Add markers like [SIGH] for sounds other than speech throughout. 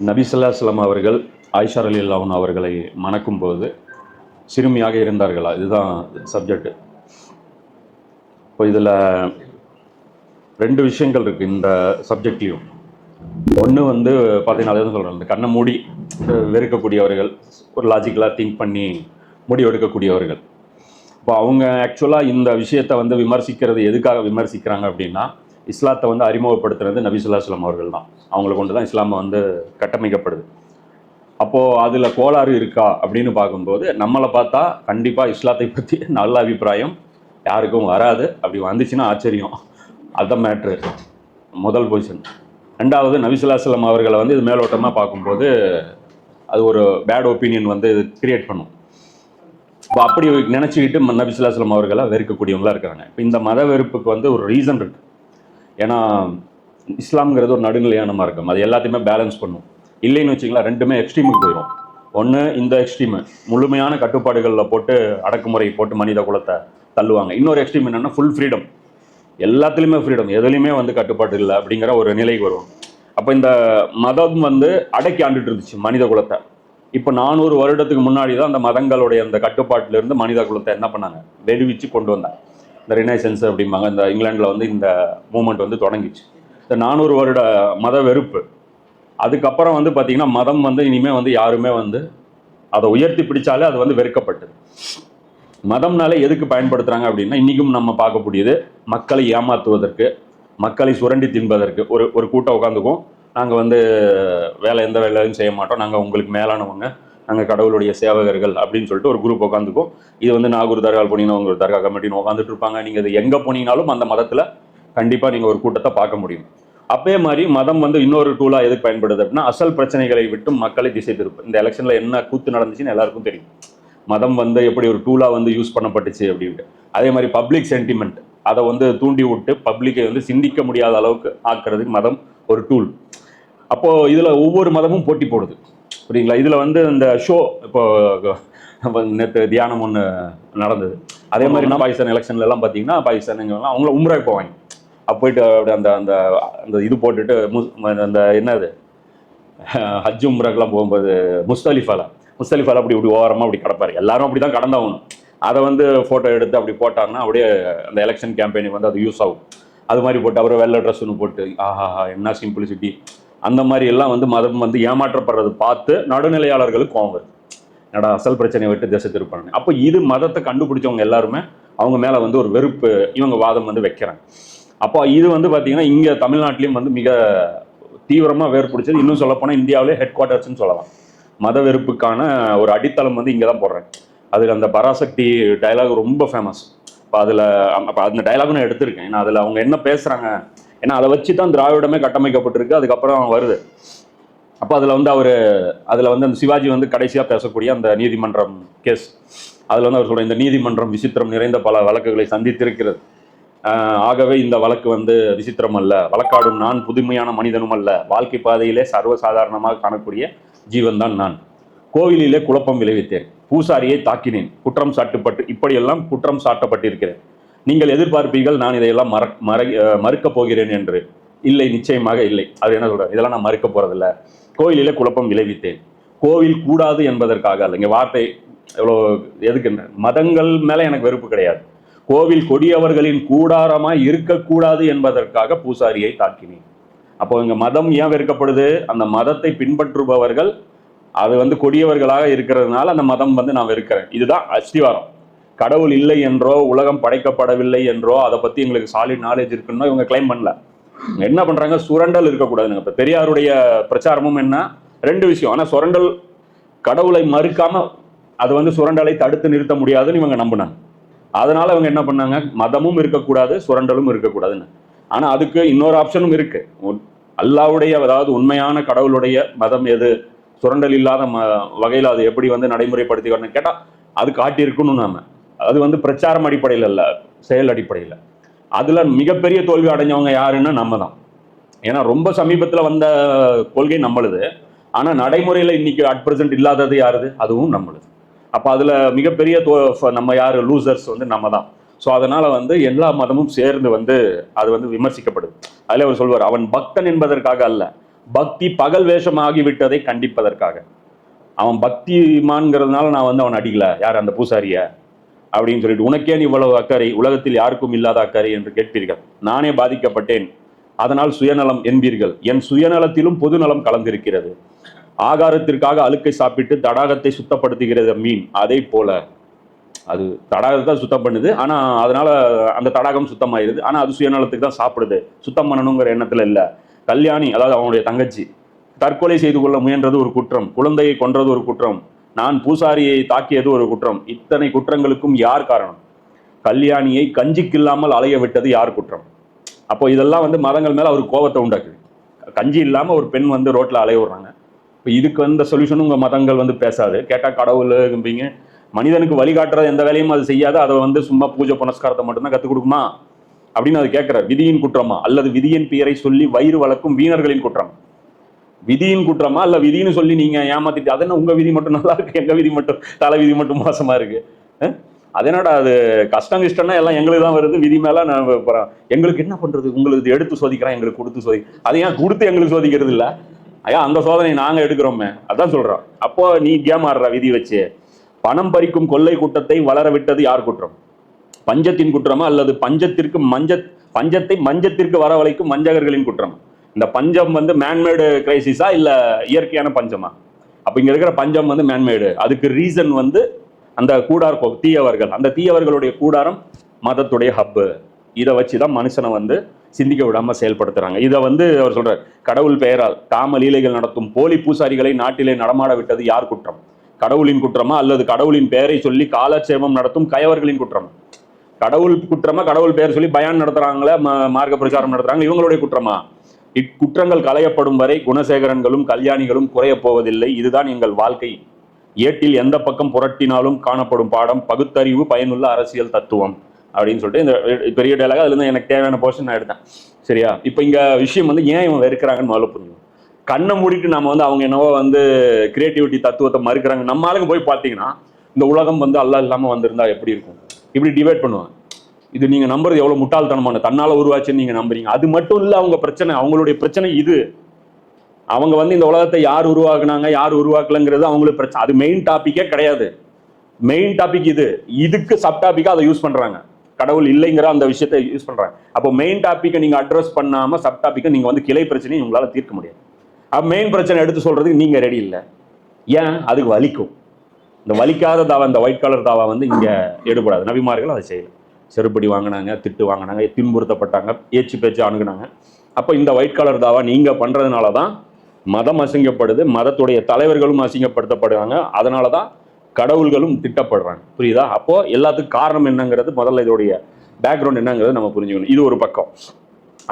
நபிசல்லாஸ்லாம் அவர்கள் ஆயிஷா அலி அல்லாஹன் அவர்களை மணக்கும் போது சிறுமியாக இருந்தார்களா? இதுதான் சப்ஜெக்ட் இப்போ இதில் ரெண்டு விஷயங்கள் இருக்குது இந்த சப்ஜெக்ட்லேயும் ஒன்று வந்து பார்த்தீங்கன்னா சொல்கிறேன் இந்த கண்ணை மூடி வெறுக்கக்கூடியவர்கள் ஒரு லாஜிக்கலாக திங்க் பண்ணி முடிவெடுக்கக்கூடியவர்கள் இப்போ அவங்க ஆக்சுவலாக இந்த விஷயத்தை வந்து விமர்சிக்கிறது எதுக்காக விமர்சிக்கிறாங்க அப்படின்னா இஸ்லாத்தை வந்து அறிமுகப்படுத்துறது நபிசுல்லாஸ்லாம் அவர்கள் தான். அவங்களை கொண்டு தான் இஸ்லாமை வந்து கட்டமைக்கப்படுது. அப்போது அதில் கோளாறு இருக்கா அப்படின்னு பார்க்கும்போது நம்மளை பார்த்தா கண்டிப்பாக இஸ்லாத்தை பற்றி நல்ல அபிப்பிராயம் யாருக்கும் வராது. அப்படி வந்துச்சுன்னா ஆச்சரியம். அதுதான் மேட்ரு முதல் பொசிஷன் ரெண்டாவது நபிசுல்லாஸ்லாம் அவர்களை வந்து இது மேலோட்டமாக பார்க்கும்போது அது ஒரு பேட் ஒப்பீனியன் வந்து இது கிரியேட் பண்ணும். இப்போ அப்படி நினச்சிக்கிட்டு நபிசுல்லாஸ்லம் அவர்களை வெறுக்கக்கூடியவங்களா இருக்கிறாங்க. இப்போ இந்த மத வெறுப்புக்கு வந்து ஒரு ரீசன் இருக்குது ஏன்னா இஸ்லாம்ங்கிறது ஒரு நடுநிலையான மார்க்கம். அது எல்லாத்தையுமே பேலன்ஸ் பண்ணும். இல்லைன்னு வச்சிங்களா ரெண்டுமே எக்ஸ்ட்ரீமுக்கு போயிடும் ஒன்று இந்த எக்ஸ்ட்ரீமு முழுமையான கட்டுப்பாடுகளில் போட்டு அடக்குமுறை போட்டு மனித குலத்தை தள்ளுவாங்க. இன்னொரு எக்ஸ்ட்ரீம் என்னென்னா ஃபுல் ஃப்ரீடம் எல்லாத்துலேயுமே ஃப்ரீடம் எதுலேயுமே வந்து கட்டுப்பாடு இல்லை அப்படிங்கிற ஒரு நிலைக்கு வரும் அப்போ இந்த மதம் வந்து அடக்கி ஆண்டுட்டு இருந்துச்சு மனித குலத்தை. இப்போ நானூறு வருடத்துக்கு முன்னாடி தான் அந்த மதங்களுடைய அந்த கட்டுப்பாட்டிலிருந்து மனித குலத்தை என்ன பண்ணாங்க? வெடிவிச்சு கொண்டு வந்தாங்க. இந்த ரினைசன்ஸ் அப்படிம்பாங்க. இந்த இங்கிலாண்டில் வந்து இந்த மூமெண்ட் வந்து தொடங்கிச்சு. இந்த நானூறு வருட மத வெறுப்பு. அதுக்கப்புறம் வந்து பார்த்தீங்கன்னா மதம் வந்து இனிமேல் வந்து யாருமே வந்து அதை உயர்த்தி பிடிச்சாலே அது வந்து வெறுக்கப்பட்டது. மதம்னாலே எதுக்கு பயன்படுத்துகிறாங்க அப்படின்னா இன்றைக்கும் நம்ம பார்க்கக்கூடியது மக்களை ஏமாற்றுவதற்கு மக்களை சுரண்டி தின்பதற்கு. ஒரு ஒரு கூட்டம் உட்காந்துக்கும். நாங்கள் வந்து வேலை எந்த வேலையும் செய்ய மாட்டோம். நாங்கள் உங்களுக்கு மேலானவங்க. நாங்கள் கடவுளுடைய சேவகர்கள் அப்படின்னு சொல்லிட்டு ஒரு குரூப் உட்காந்துக்கும். இது வந்து நாகூர் தர்கா போனீங்கன்னா உங்கள் தர்கா கமிட்டின்னு உட்காந்துட்டு இருப்பாங்க. நீங்கள் இது எங்கே போனீங்கனாலும் அந்த மதத்தில் கண்டிப்பாக நீங்கள் ஒரு கூட்டத்தை பார்க்க முடியும். அப்பே மாதிரி மதம் வந்து இன்னொரு டூலாக எதுக்கு பயன்படுது அப்படின்னா அசல் பிரச்சனைகளை விட்டு மக்களை திசை திருப்பு இந்த எலெக்ஷனில் என்ன கூத்து நடந்துச்சுன்னு எல்லாருக்கும் தெரியும். மதம் வந்து எப்படி ஒரு டூலாக வந்து யூஸ் பண்ணப்பட்டுச்சு அப்படின்ட்டு. அதே மாதிரி பப்ளிக் சென்டிமெண்ட் அதை வந்து தூண்டி விட்டு பப்ளிக்கை வந்து சிந்திக்க முடியாத அளவுக்கு ஆக்குறதுக்கு மதம் ஒரு டூல் அப்போது இதில் ஒவ்வொரு மதமும் போட்டி போடுது. புரியுங்களா இதில் வந்து இந்த ஷோ இப்போ நேற்று தியானம் ஒன்று நடந்தது. அதே மாதிரி நான் பாகிஸ்தான் எலெக்ஷன்லலாம் பார்த்தீங்கன்னா பாகிஸ்தான் அவங்கள உம்ராய் போவாங்க போயிட்டு அப்படி அந்த அந்த அந்த இது போட்டுட்டு முஸ் அந்த என்னது? [LAUGHS] ஹஜ் உம்ராக்கெல்லாம் போகும்போது முஸ்தலிஃபாலா முஸ்தலிஃபாலா அப்படி இப்படி ஓரமாக அப்படி கிடப்பார். எல்லாரும் அப்படி தான் கடந்தாகணும். அதை வந்து ஃபோட்டோ எடுத்து அப்படி போட்டாங்கன்னா அப்படியே அந்த எலெக்ஷன் கேம்பெயினுக்கு வந்து அது யூஸ் ஆகும். அது மாதிரி போட்டு அப்புறம் வெள்ளை ட்ரெஸ் ஒன்று போட்டு ஆஹா என்ன சிம்பிளிசிட்டி அந்த மாதிரி எல்லாம் வந்து மதம் வந்து ஏமாற்றப்படுறது பார்த்து நடுநிலையாளர்களுக்கு கோவம் வருது. என்னடா அசல் பிரச்சனையை விட்டு திசை திருப்பாங்க அப்போ இது மதத்தை கண்டுபிடிச்சவங்க எல்லாருமே அவங்க மேலே வந்து ஒரு வெறுப்பு இவங்க வாதம் வந்து வைக்கிறாங்க. அப்போ இது வந்து பார்த்தீங்கன்னா இங்கே தமிழ்நாட்டிலையும் வந்து மிக தீவிரமாக வேறுபிடிச்சது இன்னும் சொல்லப்போனால் இந்தியாவிலே ஹெட் குவார்ட்டர்ஸ்னு சொல்லலாம். மத வெறுப்புக்கான ஒரு அடித்தளம் வந்து இங்கே தான் போடுறேன் அதுக்கு அந்த பராசக்தி டயலாக் ரொம்ப ஃபேமஸ் இப்போ அதில் அப்போ அந்த டயலாக் நான் எடுத்திருக்கேன். ஏன்னா அதில் அவங்க என்ன பேசுகிறாங்க ஏன்னா அதை வச்சு தான் திராவிடமே கட்டமைக்கப்பட்டிருக்கு. அதுக்கப்புறம் வருது. அப்போ அதில் வந்து அவர் அதில் வந்து அந்த சிவாஜி வந்து கடைசியாக பேசக்கூடிய அந்த நீதிமன்றம் கேஸ் அதில் வந்து அவர் சொல்கிற இந்த நீதிமன்றம் விசித்திரம் நிறைந்த பல வழக்குகளை சந்தித்திருக்கிறது. ஆகவே இந்த வழக்கு வந்து விசித்திரம் அல்ல வழக்காடும் நான் புதுமையான மனிதனும் அல்ல. வாழ்க்கை பாதையிலே சர்வசாதாரணமாக காணக்கூடிய ஜீவன் தான் நான். கோவிலிலே குழப்பம் விளைவித்தேன். பூசாரியை தாக்கினேன். குற்றம் சாட்டுப்பட்டு இப்படியெல்லாம் குற்றம் சாட்டப்பட்டிருக்கிறேன். நீங்கள் எதிர்பார்ப்பீர்கள் நான் இதையெல்லாம் மற மற மறுக்கப் போகிறேன் என்று. இல்லை நிச்சயமாக இல்லை. அது என்ன சொல்றாரு இதெல்லாம் நான் மறுக்க போறதில்ல. கோவிலிலே குழப்பம் விளைவித்தேன். கோவில் கூடாது என்பதற்காக அல்ல. இங்கே வார்த்தை எவ்வளோ எதுக்கு என்ன? மதங்கள் மேலே எனக்கு வெறுப்பு கிடையாது. கோவில் கொடியவர்களின் கூடாரமாய் இருக்கக்கூடாது என்பதற்காக பூசாரியை தாக்கினேன். அப்போ இங்கே மதம் ஏன் வெறுக்கப்படுது? அந்த மதத்தை பின்பற்றுபவர்கள் அது வந்து கொடியவர்களாக இருக்கிறதுனால அந்த மதம் வந்து நான் வெறுக்கிறேன். இதுதான் அஸ்திவாரம். கடவுள் இல்லை என்றோ உலகம் படைக்கப்படவில்லை என்றோ அதை பற்றி எங்களுக்கு சாலிட் நாலேஜ் இருக்குன்னோ இவங்க கிளைம் பண்ணல. என்ன பண்ணுறாங்க சுரண்டல் இருக்கக்கூடாதுங்க. இப்போ பெரியாருடைய பிரச்சாரமும் என்ன? ரெண்டு விஷயம். ஆனால் சுரண்டல் கடவுளை மறுக்காமல் அது வந்து சுரண்டலை தடுத்து நிறுத்த முடியாதுன்னு இவங்க நம்பினாங்க. அதனால அவங்க என்ன பண்ணாங்க? மதமும் இருக்கக்கூடாது சுரண்டலும் இருக்கக்கூடாதுன்னு. ஆனால் அதுக்கு இன்னொரு ஆப்ஷனும் இருக்கு. அல்லாவுடைய அதாவது உண்மையான கடவுளுடைய மதம் எது? சுரண்டல் இல்லாத ம வகையில் அது எப்படி வந்து நடைமுறைப்படுத்தி கேட்டால் அது காட்டியிருக்கணும் நாம. அது வந்து பிரச்சாரம் அடிப்படையில் இல்லை செயல் அடிப்படையில். அதில் மிகப்பெரிய தோல்வி அடைஞ்சவங்க யாருன்னா நம்ம தான். ஏன்னா ரொம்ப சமீபத்தில் வந்த கொள்கை நம்மளுது. ஆனால் நடைமுறையில் இன்னைக்கு அட் ப்ரெசென்ட் இல்லாதது யாருது? அதுவும் நம்மளுது. அப்போ அதில் மிகப்பெரிய தோ நம்ம யார்? லூசர்ஸ் வந்து நம்ம தான் ஸோ அதனால் வந்து எல்லா மதமும் சேர்ந்து வந்து அது வந்து விமர்சிக்கப்படுது. அதில் அவர் சொல்வார் அவன் பக்தன் என்பதற்காக அல்ல பக்தி பகல் வேஷமாகிவிட்டதை கண்டிப்பதற்காக. அவன் பக்திமான்ங்கிறதுனால நான் வந்து அவன் அடிக்கல. யார் அந்த பூசாரிய? அப்படின்னு சொல்லிட்டு உனக்கே நீ இவ்வளவு அக்கறை உலகத்தில் யாருக்கும் இல்லாத அக்கறை என்று கேட்பீர்கள். நானே பாதிக்கப்பட்டேன். அதனால் சுயநலம் என்பீர்கள். என் சுயநலத்திலும் பொதுநலம் கலந்திருக்கிறது. ஆகாரத்திற்காக அழுக்கை சாப்பிட்டு தடாகத்தை சுத்தப்படுத்துகிறது மீன். அதே போல அது தடாகத்தை சுத்தம் பண்ணுது. ஆனால் அதனால் அந்த தடாகம் சுத்தமாயிருது. ஆனால் அது சுயநலத்துக்கு தான் சாப்பிடுது. சுத்தம் பண்ணணுங்கிற எண்ணத்தில் இல்லை. கல்யாணி அதாவது அவனுடைய தங்கச்சி தற்கொலை செய்து கொள்ள முயன்றது ஒரு குற்றம். குழந்தையை கொன்றது ஒரு குற்றம். நான் பூசாரியை தாக்கியது ஒரு குற்றம். இத்தனை குற்றங்களுக்கும் யார் காரணம்? கல்யாணியை கஞ்சிக்கில்லாமல் அலைய விட்டது யார் குற்றம்? அப்போ இதெல்லாம் வந்து மதங்கள் மேலே அவர் கோபத்தை உண்டாக்குது. கஞ்சி இல்லாமல் ஒரு பெண் வந்து ரோட்டில் அலைய விடுறாங்க. இப்போ இதுக்கு வந்த சொல்யூஷனும் உங்கள் மதங்கள் வந்து பேசாது. கேட்டால் கடவுள் கடவுளும்பீங்க மனிதனுக்கு வழிகாட்டுறது எந்த வேலையும் அது செய்யாது. அதை வந்து சும்மா பூஜை புனஸ்காரத்தை மட்டும்தான் கற்றுக் கொடுக்குமா? அப்படின்னு அது கேட்குற விதியின் குற்றமா? அல்லது விதியின் பெயரை சொல்லி வயிறு வளர்க்கும் வீணர்களின் குற்றம்? விதியின் குற்றமா? இல்லை விதின்னு சொல்லி நீங்க ஏமாத்திட்டு அது என்ன விதி மட்டும் நல்லா இருக்கு? எங்கள் விதி மட்டும் தலை விதி மட்டும் மோசமாக இருக்கு? அதனடா அது என்னடா அது? கஷ்டம் இஷ்டம்னா எல்லாம் எங்களுக்கு தான் வருது. விதி மேலே நான் அப்புறம் எங்களுக்கு என்ன பண்ணுறது உங்களுக்கு எடுத்து சோதிக்கிறேன் எங்களுக்கு கொடுத்து சோதி அதை ஏன் கொடுத்து எங்களுக்கு சோதிக்கிறது இல்லை ஐயா அந்த சோதனை நாங்கள் எடுக்கிறோமே. அதான் சொல்கிறோம் அப்போ நீ கேம் ஆடுற விதி வச்சு பணம் பறிக்கும் கொள்ளை கூட்டத்தை வளர விட்டது யார் குற்றம்? பஞ்சத்தின் குற்றமா அல்லது பஞ்சத்திற்கு மஞ்ச பஞ்சத்தை மஞ்சத்திற்கு வரவழைக்கும் மஞ்சகர்களின் குற்றம்? இந்த பஞ்சம் வந்து மேன்மேடு கிரைசிஸா இல்லை இயற்கையான பஞ்சமா? அப்போ இங்கே இருக்கிற பஞ்சம் வந்து மேன்மேடு அதுக்கு ரீசன் வந்து அந்த கூடார் தீயவர்கள். அந்த தீயவர்களுடைய கூடாரம் மதத்துடைய ஹப்பு இதை வச்சு தான் மனுஷனை வந்து சிந்திக்க விடாம செயல்படுத்துறாங்க. இதை வந்து அவர் சொல்றார் கடவுள் பெயரால் காம லீலைகள் நடத்தும் போலி பூசாரிகளை நாட்டிலே நடமாட விட்டது யார் குற்றம்? கடவுளின் குற்றமா அல்லது கடவுளின் பெயரை சொல்லி காலட்சேபம் நடத்தும் கயவர்களின் குற்றம்? கடவுள் குற்றமா கடவுள் பெயர் சொல்லி பயான் நடத்துறாங்களா மார்க்க பிரச்சாரம் நடத்துறாங்க இவங்களுடைய குற்றமா? இக்குற்றங்கள் களையப்படும் வரை குணசேகரன்களும் கல்யாணிகளும் குறையப் போவதில்லை. இதுதான் எங்கள் வாழ்க்கை. ஏட்டில் எந்த பக்கம் புரட்டினாலும் காணப்படும் பாடம் பகுத்தறிவு பயனுள்ள அரசியல் தத்துவம். அப்படின்னு சொல்லிட்டு இந்த பெரிய டைலாக அதுலேருந்து எனக்கு தேவையான போர்ஷன் நான் எடுத்தேன். சரியா? இப்போ இங்கே விஷயம் வந்து ஏன் இவன் வெறுக்கிறாங்கன்னு முதல்ல புரியும் கண்ணை மூடிட்டு நம்ம வந்து அவங்க என்னவோ வந்து கிரியேட்டிவிட்டி தத்துவத்தை மறுக்கிறாங்க. நம்ம ஆளுங்க போய் பார்த்தீங்கன்னா இந்த உலகம் வந்து அல்லா இல்லாமல் வந்திருந்தா எப்படி இருக்கும்? இப்படி டிவைட் பண்ணுவாங்க. இது நீங்கள் நம்புறது எவ்வளோ முட்டாள்தனமான தன்னால் உருவாச்சுன்னு நீங்கள் நம்புறீங்க. அது மட்டும் இல்லை அவங்க பிரச்சனை அவங்களுடைய பிரச்சனை இது. அவங்க வந்து இந்த உலகத்தை யார் உருவாக்குனாங்க யார் உருவாக்கலங்கிறது அவங்களுக்கு பிரச்சனை அது மெயின் டாப்பிக்கே கிடையாது. மெயின் டாபிக் இது. இதுக்கு சப் டாப்பிக்காக அதை யூஸ் பண்ணுறாங்க கடவுள் இல்லைங்கிற அந்த விஷயத்தை யூஸ் பண்ணுறாங்க அப்போ மெயின் டாப்பிக்கை நீங்கள் அட்ரஸ் பண்ணாமல் சப் டாப்பிக்கை நீங்கள் வந்து கிளை பிரச்சனையை உங்களால் தீர்க்க முடியாது. அப்போ மெயின் பிரச்சனை எடுத்து சொல்கிறதுக்கு நீங்கள் ரெடி இல்லை. ஏன்? அதுக்கு வலிக்கும். இந்த வலிக்காத தாவா இந்த ஒயிட் கலர் தாவா வந்து இங்கே எடுபடாது. நபிமார்கள் அதை செய்யலை. செருப்படி வாங்கினாங்க திட்டு வாங்கினாங்க துன்புறுத்தப்பட்டாங்க ஏச்சு பேச்சு அணுகுனாங்க. அப்போ இந்த ஒயிட் கலர் தாவா நீங்கள் பண்ணுறதுனால தான் மதம் அசிங்கப்படுது மதத்துடைய தலைவர்களும் அசிங்கப்படுத்தப்படுறாங்க. அதனால தான் கடவுள்களும் திட்டப்படுறாங்க. புரியுதா? அப்போ எல்லாத்துக்கும் காரணம் என்னங்கிறது முதல்ல இதோடைய பேக்ரவுண்ட் என்னங்கிறது நம்ம புரிஞ்சுக்கணும். இது ஒரு பக்கம்.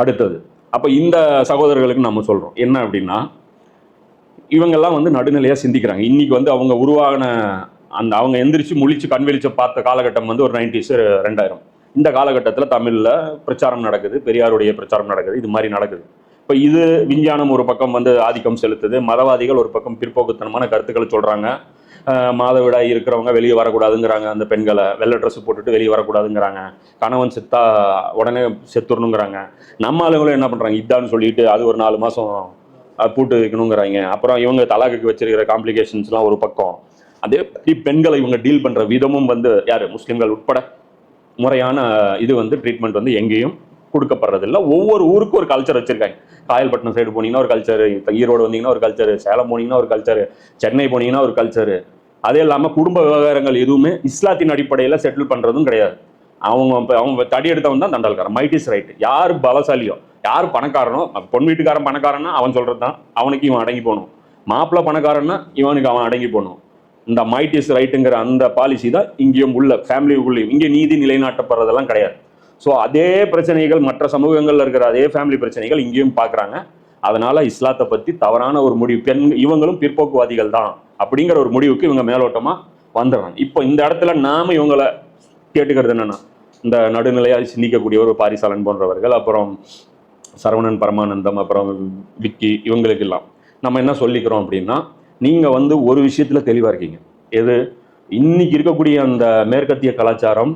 அடுத்தது அப்போ இந்த சகோதரர்களுக்கு நம்ம சொல்கிறோம் என்ன அப்படின்னா இவங்கெல்லாம் வந்து நடுநிலையாக சிந்திக்கிறாங்க. இன்றைக்கி வந்து அவங்க உருவாகின அந்த அவங்க எந்திரிச்சு முழிச்சு கண் வெளிச்ச பார்த்த காலகட்டம் வந்து ஒரு நைன்டிஸ் ரெண்டாயிரம். இந்த காலகட்டத்தில் தமிழில் பிரச்சாரம் நடக்குது பெரியாருடைய பிரச்சாரம் நடக்குது இது மாதிரி நடக்குது. இப்போ இது விஞ்ஞானம் ஒரு பக்கம் வந்து ஆதிக்கம் செலுத்துது மதவாதிகள் ஒரு பக்கம் பிற்போக்குத்தனமான கருத்துக்களை சொல்கிறாங்க மாதவிடாய் இருக்கிறவங்க வெளியே வரக்கூடாதுங்கிறாங்க. அந்த பெண்களை வெள்ளை ட்ரெஸ் போட்டுட்டு வெளியே வரக்கூடாதுங்கிறாங்க. கணவன் செத்தா உடனே செத்துடணுங்கிறாங்க நம்ம ஆளுங்களும் என்ன பண்ணுறாங்க இதான்னு சொல்லிட்டு அது ஒரு நாலு மாதம் பூட்டு வைக்கணுங்கிறாங்க. அப்புறம் இவங்க தலாக்குக்கு வச்சிருக்கிற காம்ப்ளிகேஷன்ஸ்லாம் ஒரு பக்கம். அதே மாதிரி பெண்களை இவங்க டீல் பண்ணுற விதமும் வந்து யார்? முஸ்லீம்கள் உட்பட முறையான இது வந்து ட்ரீட்மெண்ட் வந்து எங்கேயும் கொடுக்கப்படுறதில்ல. ஒவ்வொரு ஊருக்கும் ஒரு கல்ச்சர் வச்சிருக்காங்க. காயல்பட்டினம் சைடு போனீங்கன்னா ஒரு கல்ச்சர் ஈரோடு வந்தீங்கன்னா ஒரு கல்ச்சர் சேலம் போனீங்கன்னா ஒரு கல்ச்சர் சென்னை போனீங்கன்னா ஒரு கல்ச்சரு அதே இல்லாமல் குடும்ப விவகாரங்கள் எதுவுமே இஸ்லாத்தின் அடிப்படையில் செட்டில் பண்ணுறதும் கிடையாது. அவங்க அவங்க தடி எடுத்தவன் தான் தண்டால்காரன். மைட் இஸ் ரைட் யார் பலசாலியோ யார் பணக்காரனோ பொன் வீட்டுக்காரன் பணக்காரன்னா அவன் சொல்கிறது தான். அவனுக்கு இவன் அடங்கி போகணும். மாப்பிள்ளை பணக்காரன்னா இவனுக்கு அவன் அடங்கி போகணும். இந்த மைட் இஸ் ரைட்டுங்கிற அந்த பாலிசி தான் இங்கேயும் உள்ள ஃபேமிலிக்குள்ளேயும் இங்கே நீதி நிலைநாட்டப்படுறதெல்லாம் கிடையாது. ஸோ அதே பிரச்சனைகள் மற்ற சமூகங்களில் இருக்கிற அதே ஃபேமிலி பிரச்சனைகள் இங்கேயும் பார்க்குறாங்க. அதனால் இஸ்லாத்தை பற்றி தவறான ஒரு முடிவு பெண் இவங்களும் பிற்போக்குவாதிகள் தான் அப்படிங்கிற ஒரு முடிவுக்கு இவங்க மேலோட்டமாக வந்துடுறாங்க. இப்போ இந்த இடத்துல நாம இவங்களை கேட்டுக்கிறது என்னென்னா இந்த நடுநிலையாக சிந்திக்கக்கூடிய ஒரு பாரிசாலன் போன்றவர்கள் அப்புறம் சரவணன் பரமானந்தம் அப்புறம் விக்கி இவங்களுக்கெல்லாம் நம்ம என்ன சொல்லிக்கிறோம் அப்படின்னா நீங்கள் வந்து ஒரு விஷயத்தில் தெளிவாக இருக்கீங்க. எது? இன்னைக்கு இருக்கக்கூடிய அந்த மேற்கத்திய கலாச்சாரம்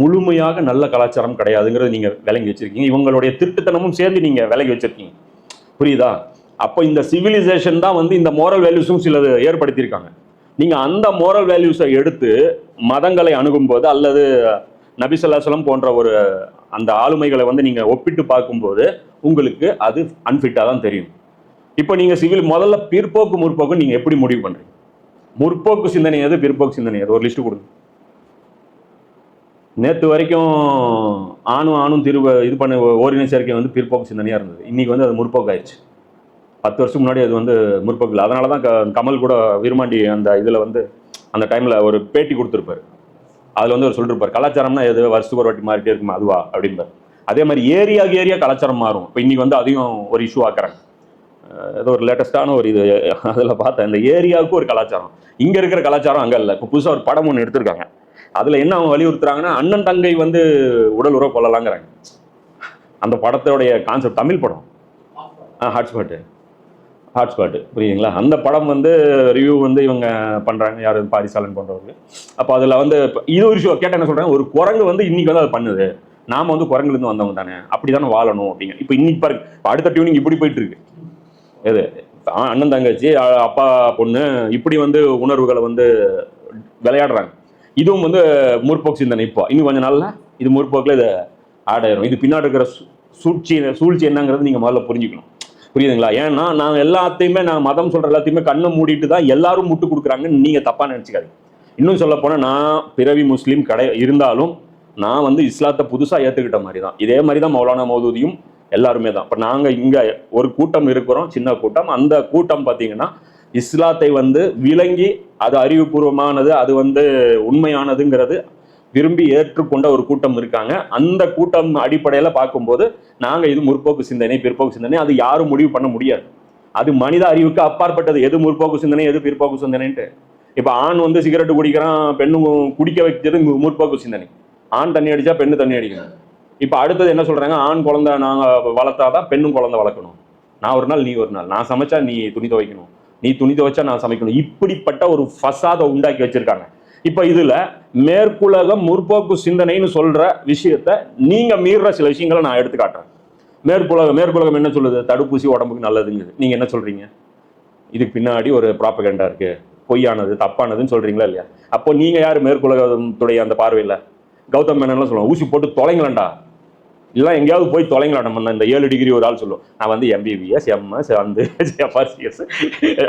முழுமையாக நல்ல கலாச்சாரம் கிடையாதுங்கிறது நீங்கள் விளங்கி வச்சிருக்கீங்க. இவங்களுடைய திருட்டுத்தனமும் சேர்ந்து நீங்கள் விளங்கி வச்சிருக்கீங்க. புரியுதா? அப்போ இந்த சிவிலைசேஷன் தான் வந்து இந்த மோரல் வேல்யூஸும் சிலது ஏற்படுத்தியிருக்காங்க. நீங்கள் அந்த மோரல் வேல்யூஸை எடுத்து மதங்களை அணுகும்போது அல்லது நபிசல்லாசலம் போன்ற ஒரு அந்த ஆளுமைகளை வந்து நீங்கள் ஒப்பிட்டு பார்க்கும்போது உங்களுக்கு அது அன்ஃபிட்டாக தான் தெரியும். இப்போ நீங்கள் சிவில் முதல்ல பிற்போக்கு முற்போக்கு நீங்கள் எப்படி முடிவு பண்ணுறீங்க முற்போக்கு சிந்தனை எது? பிற்போக்கு சிந்தனை எது? ஒரு லிஸ்ட்டு கொடுங்க. நேற்று வரைக்கும் ஆணும் ஆணும் திருவ இது பண்ண ஓரின சேர்க்கை வந்து பிற்போக்கு சிந்தனையாக இருந்தது. இன்றைக்கி வந்து அது முற்போக்கு ஆயிடுச்சு பத்து வருஷம் முன்னாடி அது வந்து முற்போக்கு இல்லை அதனால தான் க- கமல் கூட விரும்மாண்டி அந்த இதில் வந்து அந்த டைமில் ஒரு பேட்டி கொடுத்துருப்பாரு. அதில் வந்து அவர் சொல்லிருப்பார் கலாச்சாரம்னா எது? வருஷத்துக்கு ஒரு வாட்டி மாறிட்டே இருக்குமா? அதுவா? அப்படின்பார். அதே மாதிரி ஏரியாவுக்கு ஏரியா கலாச்சாரம் மாறும். இப்போ இன்றைக்கி வந்து அதையும் ஒரு இஷ்யூ ஆக்குறாங்க. ஏதோ ஒரு லேட்டஸ்ட்டான ஒரு இது அதில் பார்த்தேன். இந்த ஏரியாவுக்கு ஒரு கலாச்சாரம். இங்கே இருக்கிற கலாச்சாரம் அங்கே இல்லை. இப்போ புதுசாக ஒரு படம் ஒன்று எடுத்திருக்காங்க. அதில் என்ன அவங்க வலியுறுத்துறாங்கன்னா அண்ணன் தங்கை வந்து உடல் உறவு கொள்ளலாங்கிறாங்க. அந்த படத்தோடைய கான்செப்ட் தமிழ் படம். ஆ ஹாட்ஸ்பாட்டு ஹாட்ஸ்பாட்டு புரியுதுங்களா? அந்த படம் வந்து ரிவ்யூ வந்து இவங்க பண்ணுறாங்க யார்? பாரிசாலன் போன்றவர்கள். அப்போ அதில் வந்து இது ஒரு விஷயம் கேட்டால் என்ன சொல்கிறாங்க ஒரு குரங்கு வந்து இன்னைக்கு வந்து அது பண்ணுது. நாம வந்து குரங்குலேருந்து வந்தவங்க தானே. அப்படி தானே வாழணும் அப்படிங்க. இப்போ இன்னைக்கு பாருங்க அடுத்த டியூனிங் இப்படி போயிட்டு இருக்கு. எது? ஆ, அண்ணன் தங்கச்சி அப்பா பொண்ணு இப்படி வந்து உணர்வுகளை வந்து விளையாடுறாங்க. இதுவும் வந்து முற்போக்கு சிந்தனை. இப்போ இன்னும் கொஞ்ச நாள்ல இது முற்போக்கில் இது ஆடாயிரும் இது பின்னாடி இருக்கிற சூழ்ச்சி சூழ்ச்சி என்னங்கிறது நீங்கள் முதல்ல புரிஞ்சுக்கணும். புரியுதுங்களா? ஏன்னா நான் எல்லாத்தையுமே நான் மதம் சொல்கிற எல்லாத்தையுமே கண்ணை மூடிட்டு தான் எல்லாரும் முட்டு கொடுக்குறாங்கன்னு நீங்கள் தப்பாக நினச்சிக்காதீங்க. இன்னும் சொல்ல போனால் நான் பிறவி முஸ்லீம் கடை இருந்தாலும் நான் வந்து இஸ்லாத்தை புதுசாக ஏற்றுக்கிட்ட மாதிரி தான் இதே மாதிரி தான் மௌலானா மௌதூதியும் எல்லாருமே தான். இப்போ நாங்கள் இங்கே ஒரு கூட்டம் இருக்கிறோம் சின்ன கூட்டம். அந்த கூட்டம் பார்த்தீங்கன்னா இஸ்லாத்தை வந்து விளங்கி அது அறிவுபூர்வமானது அது வந்து உண்மையானதுங்கிறது விரும்பி ஏற்றுக்கொண்ட ஒரு கூட்டம் இருக்காங்க. அந்த கூட்டம் அடிப்படையில் பார்க்கும்போது நாங்கள் இது முற்போக்கு சிந்தனை பிற்போக்கு சிந்தனை அது யாரும் முடிவு பண்ண முடியாது. அது மனித அறிவுக்கு அப்பாற்பட்டது. எது முற்போக்கு சிந்தனை எது பிற்போக்கு சிந்தனைன்ட்டு. இப்போ ஆண் வந்து சிகரெட்டு குடிக்கிறான் பெண்ணும் குடிக்க வைக்கிறது முற்போக்கு சிந்தனை. ஆண் தண்ணி அடித்தா பெண்ணு தண்ணி அடிக்கணும். இப்போ அடுத்தது என்ன சொல்கிறாங்க ஆண் குழந்தை நாங்கள் வளர்த்தாதான் பெண்ணும் குழந்தை வளர்க்கணும். நான் ஒரு நாள் நீ ஒரு நாள். நான் சமைச்சா நீ துணி துவைக்கணும். நீ துணி துவைச்சா நான் சமைக்கணும். இப்படிப்பட்ட ஒரு ஃபசாதை உண்டாக்கி வச்சிருக்காங்க. இப்போ இதில் மேற்குலகம் முற்போக்கு சிந்தனைன்னு சொல்கிற விஷயத்த நீங்கள் மீறுற சில விஷயங்களை நான் எடுத்து காட்டுறேன். மேற்குலகம் மேற்குலகம் என்ன சொல்லுது? தடுப்பூசி உடம்புக்கு நல்லதுங்குது நீங்கள் என்ன சொல்கிறீங்க இதுக்கு பின்னாடி ஒரு ப்ராப்பகண்டா இருக்குது பொய்யானது தப்பானதுன்னு சொல்கிறீங்களா இல்லையா? அப்போ நீங்கள் யார் மேற்குலகத்துடைய அந்த பார்வையில்? கௌதம் மேனன்லாம் சொல்லுவாங்க ஊசி போட்டு தொலைங்களேன்டா. இல்லை எங்கேயாவது போய் தொலைங்களா? நம்ம இந்த ஏழு டிகிரி ஒரு ஆள் சொல்லுவோம். நான் வந்து எம்பிபிஎஸ் எம்எஸ் வந்து எஃப்ஆர்சிஎஸ்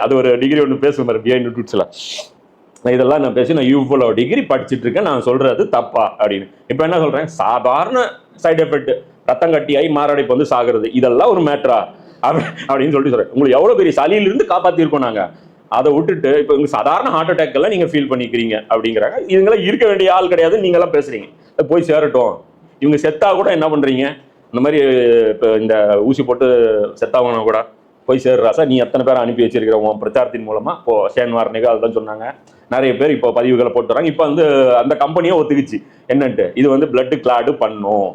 அது ஒரு டிகிரி ஒன்று பேசுவேன் பாரு பிஹைண்ட் இதெல்லாம் நான் பேசி நான் இவ்வளோ டிகிரி படிச்சுட்டு இருக்கேன் நான் சொல்றது தப்பா அப்படின்னு. இப்போ என்ன சொல்றேன்? சாதாரண சைடு எஃபெக்ட் ரத்தம் கட்டியாகி மாரடைப்பு வந்து சாகுறது. இதெல்லாம் ஒரு மேட்ரா அப்படின்னு சொல்லிட்டு சொல்றேன். உங்களுக்கு எவ்வளோ பெரிய சளியிலிருந்து காப்பாற்றிருக்கோம் நாங்கள் அதை விட்டுட்டு இப்போ உங்களுக்கு சாதாரண ஹார்ட் அட்டாக் எல்லாம் நீங்கள் ஃபீல் பண்ணிக்கிறீங்க அப்படிங்கிறாங்க. இவங்கெல்லாம் இருக்க வேண்டிய ஆள் கிடையாது நீங்களாம் பேசுறீங்க. போய் சேரட்டும். இவங்க செத்தா கூட என்ன பண்ணுறீங்க இந்த மாதிரி இப்போ இந்த ஊசி போட்டு செத்தாவங்கன்னா கூட. போய் சேர்றா சார். நீ எத்தனை பேரை அனுப்பி வச்சிருக்கிற உன் பிரச்சாரத்தின் மூலமாக இப்போ சேன்வார் நிகால் தான் சொன்னாங்க. நிறைய பேர் இப்போ பதிவுகளை போட்டுறாங்க இப்போ வந்து அந்த கம்பெனியே ஒத்துக்குச்சு. என்னன்ட்டு? இது வந்து பிளட்டு கிளாடு பண்ணும்.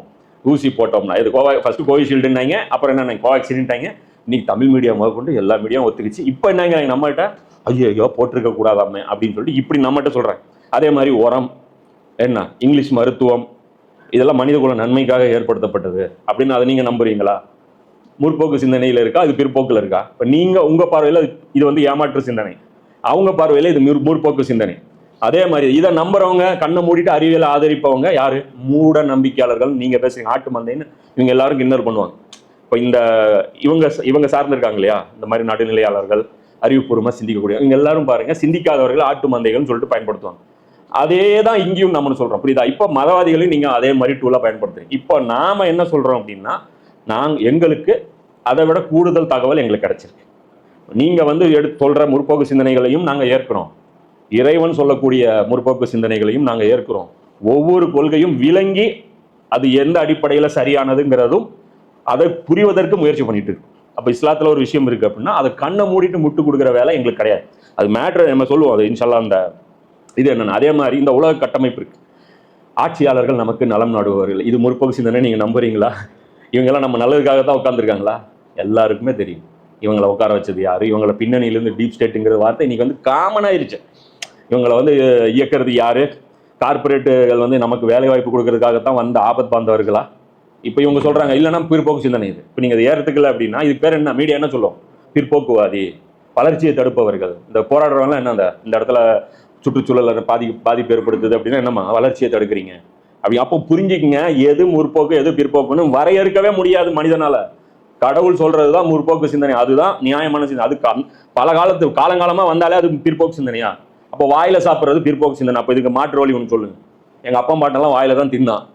ஊசி போட்டோம்னா. இது கோவா ஃபஸ்ட்டு கோவிஷீல்டுனாங்க அப்புறம் என்ன கோவாக்சின்ட்டாங்க இன்னைக்கு தமிழ் மீடியா முதற்கொண்டு எல்லா மீடியாவும் ஒத்துக்குச்சு. இப்போ என்னங்க நம்மகிட்ட ஐயோ ஐயோ போட்டிருக்க கூடாதாமே அப்படின்னு சொல்லிட்டு இப்படி நம்மகிட்ட சொல்கிறேன் அதே மாதிரி உரம். என்ன? இங்கிலீஷ் மருத்துவம். இதெல்லாம் மனிதகுல நன்மைக்காக ஏற்படுத்தப்பட்டது அப்படின்னு அதை நீங்கள் நம்புறீங்களா? முற்போக்கு சிந்தனையில் இருக்கா? இது பிற்போக்கில் இருக்கா? இப்போ நீங்கள் உங்கள் பார்வையில் இது வந்து ஏமாற்று சிந்தனை. அவங்க பார்வையில் இது முற்- முற்போக்கு சிந்தனை. அதே மாதிரி இதை நம்புறவங்க கண்ணை மூடிட்டு அறிவியலை ஆதரிப்பவங்க யார்? மூட நம்பிக்கையாளர்கள். நீங்கள் பேசுறீங்க ஆட்டு மந்தைன்னு இவங்க எல்லாரும் கிண்டல் பண்ணுவாங்க. இப்போ இந்த இவங்க இவங்க சார்ந்து இருக்காங்க இல்லையா? இந்த மாதிரி நடுநிலையாளர்கள் அறிவுபூர்வமாக சிந்திக்கக்கூடிய இவங்க எல்லாரும் பாருங்க சிந்திக்காதவர்கள் ஆட்டு மந்தைகள்னு சொல்லிட்டு பயன்படுத்துவாங்க. அதே தான் இங்கேயும் நம்ம சொல்கிறோம் புரியுதா? இப்போ மதவாதிகளையும் நீங்கள் அதே மாதிரி டூலாக பயன்படுத்துறீங்க. இப்போ நாம் என்ன சொல்கிறோம் அப்படின்னா நாங்கள் எங்களுக்கு அதை விட கூடுதல் தகவல் எங்களுக்கு கிடச்சிருக்கு. நீங்கள் வந்து எடுத்து சொல்கிற முற்போக்கு சிந்தனைகளையும் நாங்கள் ஏற்கிறோம். இறைவன் சொல்லக்கூடிய முற்போக்கு சிந்தனைகளையும் நாங்கள் ஏற்கிறோம். ஒவ்வொரு கொள்கையும் விளங்கி அது எந்த அடிப்படையில் சரியானதுங்கிறதும் அதை புரிவதற்கு முயற்சி பண்ணிட்டு இருக்கு அப்போ இஸ்லாத்தில் ஒரு விஷயம் இருக்குது அப்படின்னா அதை கண்ணை மூடிட்டு முட்டு கொடுக்குற வேலை எங்களுக்கு கிடையாது. அது மேட்ரு நம்ம சொல்லுவோம். அது இன்ஷால்லா அந்த இது என்னென்ன அதே மாதிரி இந்த உலக கட்டமைப்பு இருக்கு. ஆட்சியாளர்கள் நமக்கு நலம் நாடுபவர்கள். இது முற்போக்கு சிந்தனை நீங்க நம்புறீங்களா? இவங்கெல்லாம் நம்ம நல்லதுக்காக தான் உட்காந்துருக்காங்களா எல்லாருக்குமே தெரியும். இவங்களை உட்கார வச்சது யார்? இவங்களை பின்னணியிலேருந்து டீப் ஸ்டேட்டுங்கிற வார்த்தை இன்றைக்கி வந்து காமன் ஆயிருச்சு. இவங்களை வந்து இயக்கிறது யாரு? கார்ப்பரேட்டுகள் வந்து நமக்கு வேலை வாய்ப்பு கொடுக்கறதுக்காகத்தான் வந்த ஆபத் பாந்தவர்களா இப்போ இவங்க சொல்றாங்க இல்லைன்னா பிற்போக்கு சிந்தனை இது. இப்போ நீங்கள் இதை ஏறத்துக்கல அப்படின்னா இதுக்கு பேர் என்ன? மீடியா என்ன சொல்லுவோம் பிற்போக்குவாதி வளர்ச்சியை தடுப்பவர்கள். இந்த போராடுறவங்களாம் என்ன அந்த இந்த இடத்துல சுற்றுச்சூழல் பாதி பாதிப்பு ஏற்படுத்துது அப்படின்னா என்னம்மா? வளர்ச்சியை தடுக்கிறீங்க. அப்படி அப்போ புரிஞ்சுக்கங்க எது முற்போக்கு எது பிற்போக்குன்னு வரையறுக்கவே முடியாது மனிதனால. கடவுள் சொல்றதுதான் முற்போக்கு சிந்தனை அதுதான் நியாயமான சிந்தனை. அது பல காலத்து காலங்காலமா வந்தாலே அது பிற்போக்கு சிந்தனையா? அப்போ வாயில சாப்பிட்றது பிற்போக்கு சிந்தனை. அப்போ இதுக்கு மாற்று வழி ஒன்று சொல்லுங்க. எங்க அப்பா பாட்டெல்லாம் வாயில தான் தின்னான்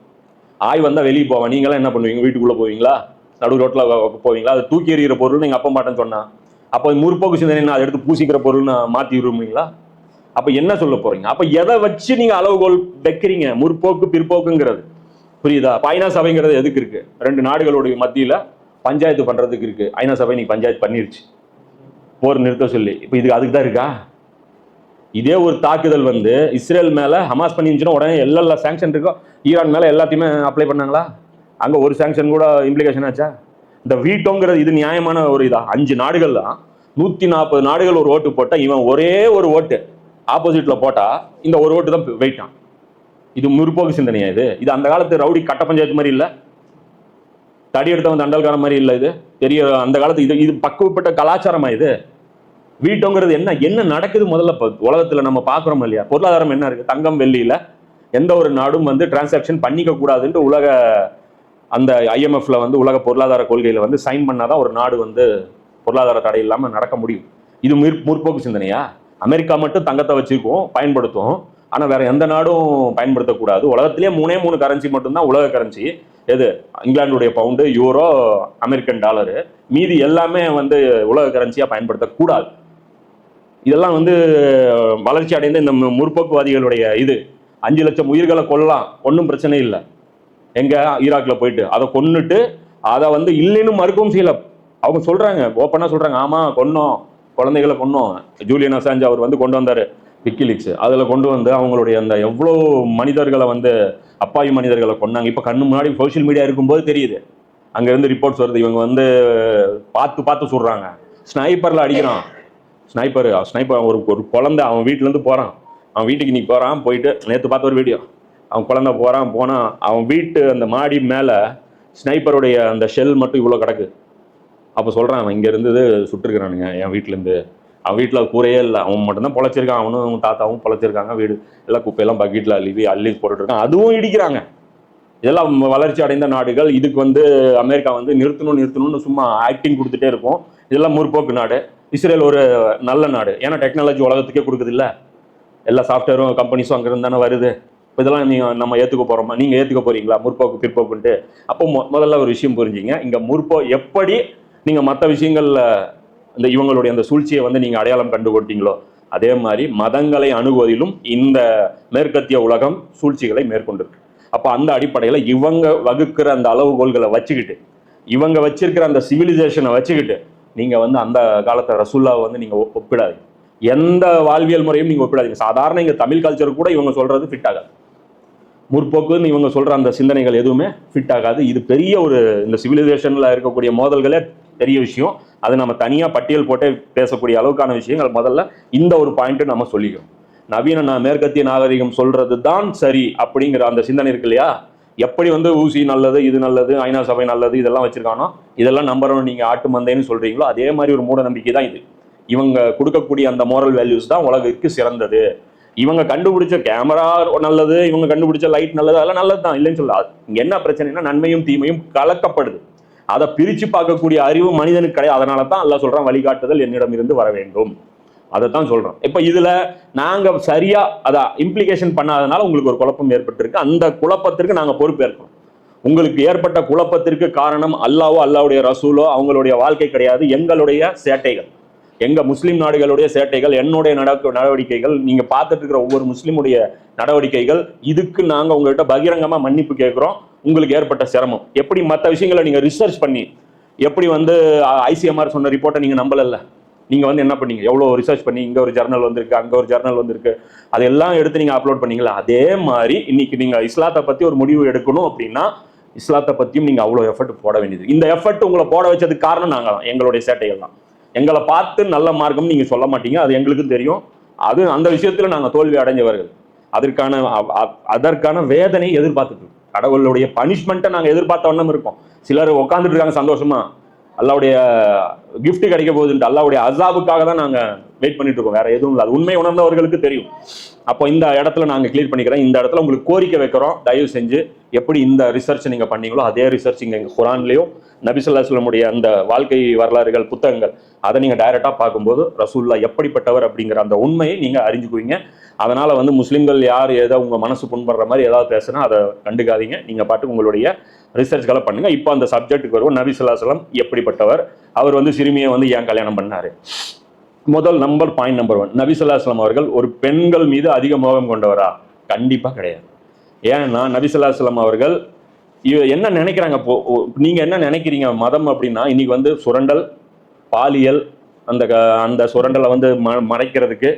ஆய் வந்தா வெளியே போவான். நீங்களாம் என்ன பண்ணுவீங்க? வீட்டுக்குள்ள போவீங்களா? நடு ரோட்டில் போவீங்களா? அது தூக்கி எறிகிற பொருள்னு எங்க அப்பா பாட்டன் சொன்னான். அப்போ முற்போக்கு சிந்தனை அதை எடுத்து பூசிக்கிற பொருள்னு மாற்றி விரும்புறீங்களா அப்ப என்ன சொல்ல போறீங்க? அப்ப எதை வச்சு நீங்க அளவுகோல் வைக்கிறீங்க? முற்போக்கு பிற்போக்குங்கிறது. புரியுதா? அப்ப ஐநா சபைங்கிறது எதுக்கு இருக்கு? ரெண்டு நாடுகளுடைய மத்தியில பஞ்சாயத்து பண்றதுக்கு இருக்கு. ஐநா சபை நீ பஞ்சாயத்து பண்ணிருச்சு. போர் நிறுத்த சொல்லி. இப்போ இதுக்கு அதுக்கு தான் இருக்கா? இதே ஒரு தாக்குதல் வந்து இஸ்ரேல் மேல ஹமாஸ் பண்ணிருந்துச்சுன்னா உடனே எல்லா சாங்ஷன் இருக்கோ? ஈரான் மேல எல்லாத்தையுமே அப்ளை பண்ணாங்களா? அங்க ஒரு சாங்ஷன் கூட இம்ப்ளிகேஷன் ஆச்சா? இந்த வீட்டோங்கிறது இது நியாயமான ஒரு இதா? அஞ்சு நாடுகள் தான் நூத்தி நாற்பது நாடுகள் ஒரு ஓட்டு போட்டா இவன் ஒரே ஒரு ஓட்டு. ஆப்போசிட்ல போட்டா இந்த ஒரு ஓட்டு தான் வெயிட்டான் இது முற்போக்கு சிந்தனையா இது? இது அந்த காலத்து ரவுடி கட்ட பஞ்சாயத்து மாதிரி இல்லை? தடி எடுத்தவன் தண்டல்கார மாதிரி இல்லை இது? பெரிய அந்த காலத்து இது இது பக்குவப்பட்ட கலாச்சாரமா இது? வீட்டோங்கிறது என்ன என்ன நடக்குது முதல்ல இப்ப உலகத்துல நம்ம பாக்குறோம் இல்லையா? பொருளாதாரம் என்ன இருக்கு? தங்கம் வெள்ளியில எந்த ஒரு நாடும் வந்து டிரான்சாக்ஷன் பண்ணிக்க கூடாதுன்ட்டு உலக அந்த ஐஎம்எஃப்ல வந்து உலக பொருளாதார கொள்கையில வந்து சைன் பண்ணாதான் ஒரு நாடு வந்து பொருளாதார தடை இல்லாமல் நடக்க முடியும். இது முற் முற்போக்கு சிந்தனையா? அமெரிக்கா மட்டும் தங்கத்தை வச்சுக்கும் பயன்படுத்தும் ஆனால் வேற எந்த நாடும் பயன்படுத்தக்கூடாது. உலகத்திலேயே மூணே மூணு கரன்சி மட்டும்தான் உலக கரன்சி எது? இங்கிலாந்துடைய பவுண்டு யூரோ அமெரிக்கன் டாலரு மீதி எல்லாமே வந்து உலக கரன்சியாக பயன்படுத்தக்கூடாது. இதெல்லாம் வந்து வளர்ச்சி அடைந்த இந்த முற்போக்குவாதிகளுடைய இது. அஞ்சு லட்சம் உயிர்களை கொல்லலாம். ஒன்றும் பிரச்சனை இல்லை. எங்கே? ஈராக்கில் போயிட்டு. அதை கொன்னுட்டு அதை வந்து இல்லைன்னு மறுக்கவும் செய்யலை. அவங்க சொல்கிறாங்க ஓப்பனாக சொல்கிறாங்க ஆமாம் கொன்னோம். குழந்தைகளை கொண்டோம் ஜூலியன் அசாஞ்ச் அவர் வந்து கொண்டு வந்தார் விக்கிலீக்ஸ். அதில் கொண்டு வந்து அவங்களுடைய அந்த எவ்வளோ மனிதர்களை வந்து அப்பாவி மனிதர்களை கொண்டாங்க இப்போ கண்ணு முன்னாடி சோஷியல் மீடியா இருக்கும்போது தெரியுது. அங்கேருந்து ரிப்போர்ட்ஸ் வருது. இவங்க வந்து பார்த்து பார்த்து சொல்கிறாங்க ஸ்னைப்பரில் அடிக்கிறான். ஸ்னைப்பர் ஸ்னைப்பர் ஒரு ஒரு குழந்தை அவன் வீட்டிலேருந்து இருந்து அவன் வீட்டுக்கு நீ போகிறான் போயிட்டு நேற்று பார்த்த ஒரு வீடியோ அவன் குழந்தை போகிறான் போனால் அவன் வீட்டு அந்த மாடி மேலே ஸ்னைப்பருடைய அந்த ஷெல் மட்டும் இவ்வளோ கிடக்கு. அப்போ சொல்கிறான் அவன் இங்கேருந்து இருந்தது சுட்டுருக்கிறானுங்க என் வீட்டிலேருந்து அவன் வீட்டில் கூரையே இல்லை. அவன் மட்டும்தான் பொழைச்சிருக்கான். அவனும் அவன் தாத்தாவும் பொழைச்சிருக்காங்க வீடு எல்லாம் குப்பையெல்லாம் பக்கெட்டில் அழுவி அள்ளி போட்டுருக்கான் அதுவும் இடிக்கிறாங்க. இதெல்லாம் வளர்ச்சி அடைந்த நாடுகள். இதுக்கு வந்து அமெரிக்கா வந்து நிறுத்தணும் நிறுத்தணும்னு சும்மா ஆக்டிங் கொடுத்துட்டே இருக்கும் இதெல்லாம் முற்போக்கு நாடு. இஸ்ரேல் ஒரு நல்ல நாடு. ஏன்னா டெக்னாலஜி உலகத்துக்கே கொடுக்குது எல்லா சாஃப்ட்வேரும் கம்பெனிஸும் அங்கேருந்து தானே வருது. இப்போ இதெல்லாம் நீங்கள் நம்ம ஏற்றுக்க போகிறோமா நீங்கள் ஏற்றுக்க போகிறீங்களா முற்போக்கு பிற்போக்குன்ட்டு. அப்போ மொ- முதல்ல ஒரு விஷயம் புரிஞ்சுங்க. இங்கே முற்போ எப்படி நீங்கள் மற்ற விஷயங்களில் இந்த இவங்களுடைய அந்த சூழ்ச்சியை வந்து நீங்கள் அடையாளம் கண்டு கொட்டிங்களோ அதே மாதிரி மதங்களை அணுகுவதிலும் இந்த மேற்கத்திய உலகம் சூழ்ச்சிகளை மேற்கொண்டிருக்கு. அப்போ அந்த அடிப்படையில் இவங்க வகுக்கிற அந்த அளவுகோல்களை வச்சுக்கிட்டு இவங்க வச்சிருக்கிற அந்த சிவிலைசேஷனை வச்சுக்கிட்டு நீங்கள் வந்து அந்த காலத்தை ரசுல்லாவை வந்து நீங்கள் ஒ- ஒப்பிடாதீங்க. எந்த வாழ்வியல் முறையும் நீங்கள் ஒப்பிடாதீங்க. சாதாரண இங்கே தமிழ் கல்ச்சர் கூட இவங்க சொல்கிறது ஃபிட் ஆகாது. முற்போக்குன்னு இவங்க சொல்கிற அந்த சிந்தனைகள் எதுவுமே ஃபிட் ஆகாது. இது பெரிய ஒரு இந்த சிவிலைசேஷனில் இருக்கக்கூடிய மோதல்களே பெரிய விஷயம். அது நம்ம தனியாக பட்டியல் போட்டே பேசக்கூடிய அளவுக்கான விஷயங்கள் முதல்ல இந்த ஒரு பாயிண்ட்டு நம்ம சொல்லிக்கிறோம். நவீன நான் மேற்கத்திய நாகரிகம் சொல்றது தான் சரி அப்படிங்கிற அந்த சிந்தனை இருக்கு இல்லையா? எப்படி வந்து ஊசி நல்லது இது நல்லது ஐநா சபை நல்லது இதெல்லாம் வச்சிருக்கானோ இதெல்லாம் நம்புறோம் நீங்கள் ஆட்டு மந்தைன்னு சொல்கிறீங்களோ அதே மாதிரி ஒரு மூட நம்பிக்கை தான் இது. இவங்க கொடுக்கக்கூடிய அந்த மோரல் வேல்யூஸ் தான் உலகிற்கு சிறந்தது. இவங்க கண்டுபிடிச்ச கேமரா நல்லது இவங்க கண்டுபிடிச்ச லைட் நல்லது அதெல்லாம் நல்லது தான் இல்லைன்னு சொல்லலாம் என்ன பிரச்சனைனா நன்மையும் தீமையும் கலக்கப்படுது. அதை பிரிச்சு பார்க்கக்கூடிய அறிவு மனிதனுக்கு கிடையாது. அதனால தான் அல்லாஹ் சொல்கிறான் வழிகாட்டுதல் என்னிடமிருந்து வர வேண்டும் அதை தான் சொல்கிறோம் இப்போ இதில் நாங்கள் சரியாக அதை இம்ப்ளிகேஷன் பண்ணாதனால உங்களுக்கு ஒரு குழப்பம் ஏற்பட்டிருக்கு. அந்த குழப்பத்திற்கு நாங்கள் பொறுப்பேற்கிறோம் உங்களுக்கு ஏற்பட்ட குழப்பத்திற்கு காரணம் அல்லாவோ அல்லாவுடைய ரசூலோ அவங்களுடைய வாழ்க்கை கிடையாது. எங்களுடைய சேட்டைகள். எங்கள் முஸ்லீம் நாடுகளுடைய சேட்டைகள் என்னுடைய நடக்க நடவடிக்கைகள் நீங்கள் பார்த்துட்டு இருக்கிற ஒவ்வொரு முஸ்லீமுடைய நடவடிக்கைகள் இதுக்கு நாங்கள் உங்கள்கிட்ட பகிரங்கமாக மன்னிப்பு கேட்குறோம். உங்களுக்கு ஏற்பட்ட சிரமம். எப்படி மற்ற விஷயங்களை நீங்கள் ரிசர்ச் பண்ணி எப்படி வந்து ஐசிஎம்ஆர் சொன்ன ரிப்போர்ட்டை நீங்கள் நம்பலல்ல? நீங்கள் வந்து என்ன பண்ணீங்க? எவ்வளோ ரிசர்ச் பண்ணி இங்கே ஒரு ஜர்னல் வந்திருக்கு அங்கே ஒரு ஜர்னல் வந்திருக்கு அதெல்லாம் எடுத்து நீங்கள் அப்லோட் பண்ணீங்களா? அதே மாதிரி இன்னைக்கு நீங்கள் இஸ்லாத்தை பற்றி ஒரு முடிவு எடுக்கணும் அப்படின்னா இஸ்லாத்தை பற்றியும் நீங்கள் அவ்வளோ எஃபர்ட் போட வேண்டியது. இந்த எஃபர்ட் உங்களை போட வச்சதுக்கு காரணம் நாங்கள் தான் எங்களுடைய சேட்டைகள் தான். எங்களை பார்த்து நல்ல மார்க்கம் நீங்கள் சொல்ல மாட்டீங்க அது எங்களுக்கும் தெரியும். அது அந்த விஷயத்தில் நாங்கள் தோல்வி அடைஞ்சவர்கள். அதற்கான அதற்கான வேதனை எதிர்பார்த்துட்டு கடவுளுடைய பனிஷ்மெண்ட்டை நாங்கள் எதிர்பார்த்த வண்ணம் இருக்கோம். சிலர் உட்காந்துட்டு இருக்காங்க சந்தோஷமா. அல்லாவுடைய கிஃப்ட் கிடைக்க போகுதுன்ட்டு அல்லாவுடைய அசாபுக்காக தான் நாங்கள் வெயிட் பண்ணிட்டு இருக்கோம் வேற எதுவும் இல்லை. அது உண்மை உணர்ந்தவர்களுக்கு தெரியும். அப்போ இந்த இடத்துல நாங்கள் கிளியர் பண்ணிக்கிறோம் இந்த இடத்துல உங்களுக்கு கோரிக்கை வைக்கிறோம். தயவு செஞ்சு எப்படி இந்த ரிசர்ச் நீங்கள் பண்ணீங்களோ அதே ரிசர்ச் இங்கே எங்கள் குரான்லேயும் நபிசுல்லா அந்த வாழ்க்கை வரலாறுகள் புத்தகங்கள் அதை நீங்கள் டைரெக்டாக பார்க்கும்போது ரசூல்லா எப்படிப்பட்டவர் அப்படிங்கிற அந்த உண்மையை நீங்கள் அறிஞ்சுக்குவீங்க. அதனால் வந்து முஸ்லீம்கள் யார் ஏதோ உங்கள் மனசு புண்படுற மாதிரி ஏதாவது பேசுனா அதை கண்டுக்காதீங்க. நீங்கள் பாட்டு உங்களுடைய ரிசர்ச்களை பண்ணுங்கள் இப்போ அந்த சப்ஜெக்ட்டுக்கு வருவோம். நபி எப்படிப்பட்டவர்? அவர் வந்து சிறுமியை வந்து ஏன் கல்யாணம் பண்ணார்? முதல் நம்பர் பாயிண்ட் நம்பர் ஒன் நபி அவர்கள் ஒரு பெண்கள் மீது அதிக மோகம் கொண்டவரா? கண்டிப்பாக கிடையாது. ஏன்னா நபி ஸல்லல்லாஹு அவர்கள் இவ- என்ன நினைக்கிறாங்க இப்போ நீங்கள் என்ன நினைக்கிறீங்க மதம் அப்படின்னா இன்னைக்கு வந்து சுரண்டல் பாலியல் அந்த க- அந்த சுரண்டலை வந்து ம- மறைக்கிறதுக்கு